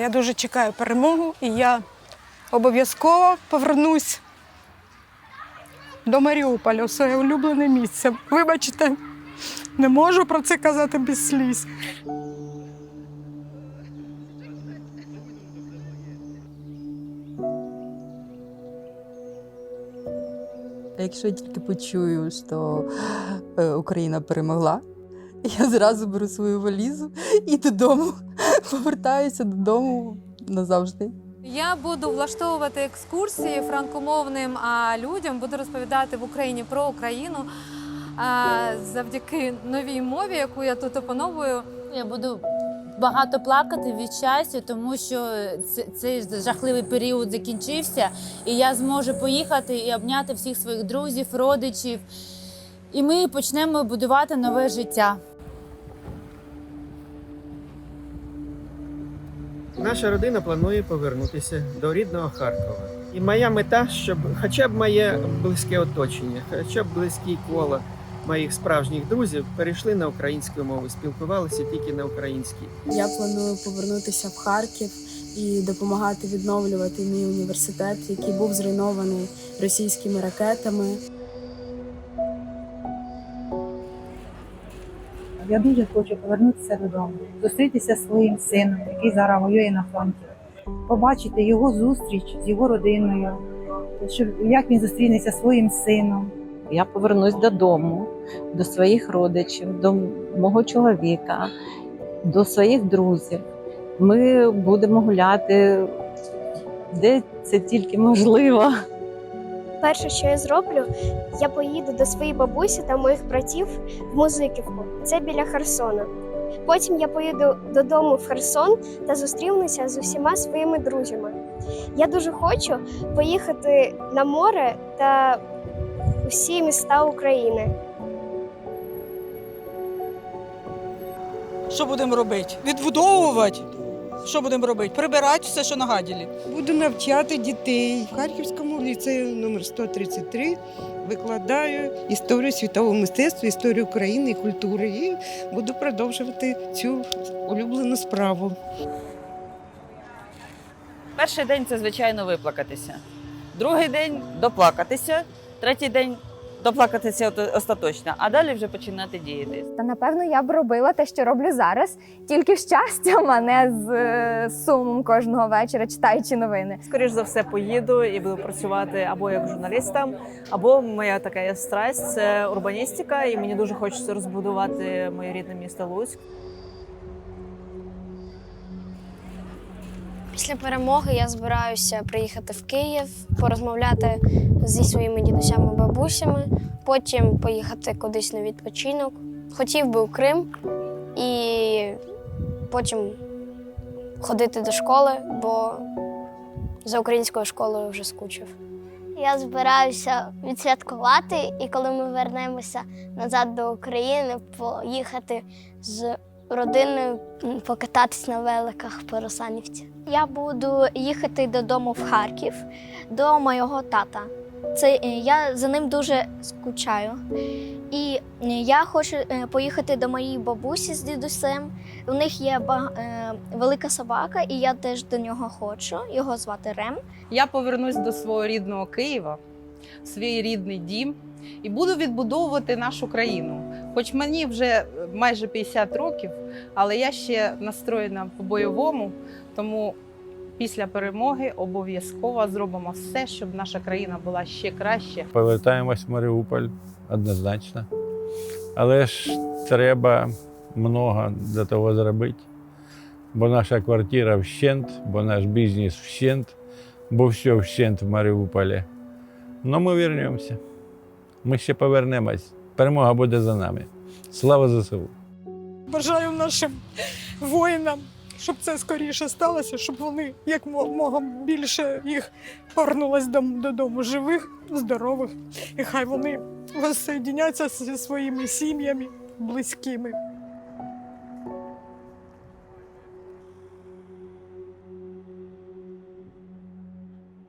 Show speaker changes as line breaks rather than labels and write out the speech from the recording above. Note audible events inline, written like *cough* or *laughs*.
Я дуже чекаю перемогу, і я обов'язково повернусь до Маріуполя, своє улюблене місце. Вибачте, не можу про це казати без сліз.
Якщо я тільки почую, що е, Україна перемогла, я зразу беру свою валізу і додому *laughs* повертаюся додому назавжди.
Я буду влаштовувати екскурсії франкомовним а, людям, буду розповідати в Україні про Україну а, завдяки новій мові, яку я тут опановую.
Я буду багато плакати від щастя, тому що цей жахливий період закінчився, і я зможу поїхати і обняти всіх своїх друзів, родичів. І ми почнемо будувати нове життя.
Наша родина планує повернутися до рідного Харкова. І моя мета, щоб хоча б моє близьке оточення, хоча б близькі коло моїх справжніх друзів перейшли на українську мову, спілкувалися тільки на українській.
Я планую повернутися в Харків і допомагати відновлювати мій університет, який був зруйнований російськими ракетами.
Я дуже хочу повернутися додому, зустрітися зі своїм сином, який зараз воює на фронті, побачити його зустріч з його родиною, щоб як він зустрінеться зі своїм сином.
Я повернусь додому, до своїх родичів, до мого чоловіка, до своїх друзів. Ми будемо гуляти, де це тільки можливо.
Перше, що я зроблю, я поїду до своєї бабусі та моїх братів в Музиківку. Це біля Херсона. Потім я поїду додому в Херсон та зустрінуся з усіма своїми друзями. Я дуже хочу поїхати на море та усі міста України.
Що будемо робити? Відбудовувати. Що будемо робити? Прибирати все, що нагаділі.
Буду навчати дітей в Харківському ліцею номер 133. Викладаю історію світового мистецтва, історію України і культури. І буду продовжувати цю улюблену справу.
Перший день це, звичайно, виплакатися. Другий день доплакатися, третій день доплакатися остаточно, а далі вже починати діяти.
Та напевно я б робила те, що роблю зараз, тільки з щастям, а не з е, сумом кожного вечора, читаючи новини.
Скоріше за все, поїду і буду працювати або як журналістом, або моя така страсть це урбаністика, і мені дуже хочеться розбудувати моє рідне місто Луцьк.
Після перемоги я збираюся приїхати в Київ, порозмовляти зі своїми дідусями бабусями, потім поїхати кудись на відпочинок. Хотів би у Крим і потім ходити до школи, бо за українською школою вже скучив. Я збираюся відсвяткувати, і коли ми вернемося назад до України, поїхати з родиною покататись на великах по Русанівці. Я буду їхати додому в Харків до моєго тата. Це е, я за ним дуже скучаю. І е, я хочу е, поїхати до моєї бабусі з дідусем. У них є е, велика собака, і я теж до нього хочу. Його звати Рем.
Я повернусь до свого рідного Києва, в свій рідний дім, і буду відбудовувати нашу країну. Хоч мені вже е, майже 50 років, але я ще настроєна по-бойовому, тому після перемоги обов'язково зробимо все, щоб наша країна була ще краще.
Повертаємось в Маріуполь однозначно. Але ж треба много для того зробити. Бо наша квартира вщент, бо наш бізнес вщент, бо все вщент в Маріуполі. Ну ми вернемося. Ми ще повернемось. Перемога буде за нами. Слава ЗСУ!
Бажаю нашим воїнам, щоб це скоріше сталося, щоб вони як мога більше їх повернулось дом- додому живих, здорових. І хай вони воссоєдняться зі своїми сім'ями, близькими.